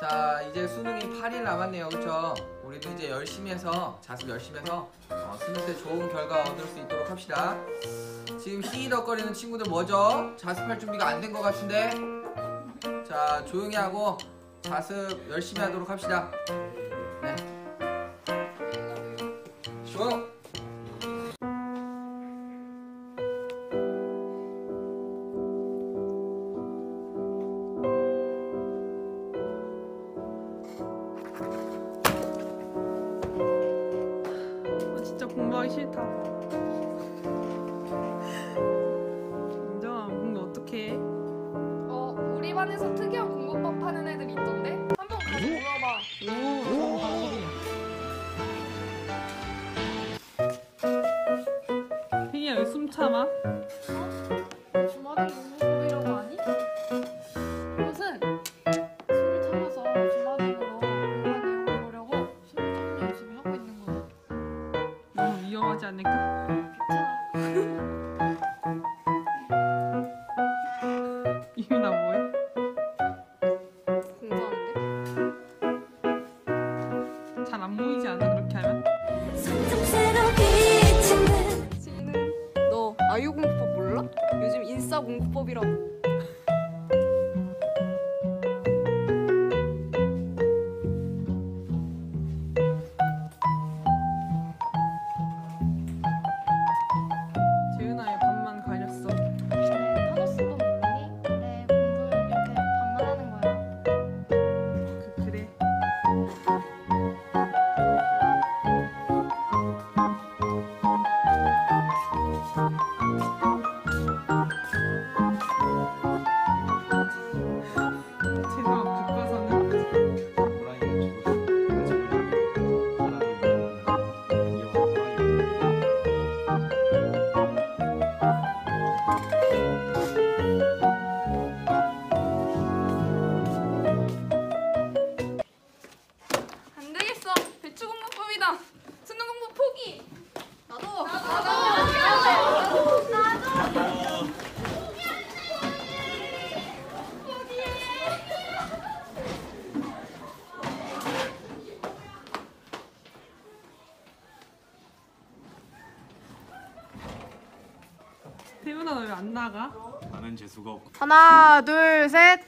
자 이제 수능이 8일 남았네요. 그쵸? 우리도 이제 열심히 해서 자습 열심히 해서 어, 수능 때 좋은 결과 얻을 수 있도록 합시다. 지금 희희덕거리는 친구들 뭐죠? 자습할 준비가 안 된 것 같은데? 자 조용히 하고 자습 열심히 하도록 합시다. 네 공부하기 싫다. 인정아, 공부 어떻게 해? 어, 우리 반에서 특이한 공부법 하는 애들이 있던데? 한번 가서 물어봐. 오. 혜기야, 왜 숨 참아? 주말에 공부 위험하지 않을까? 이유나 뭐해? 공부하는데? 잘 안 보이지 않아, 그렇게 하면? 지는 너 아유 공부법 몰라? 요즘 인싸 공부법이라고. 재 태훈아 너 왜 안 나가? 나는 재수가 없고 하나, 둘, 셋.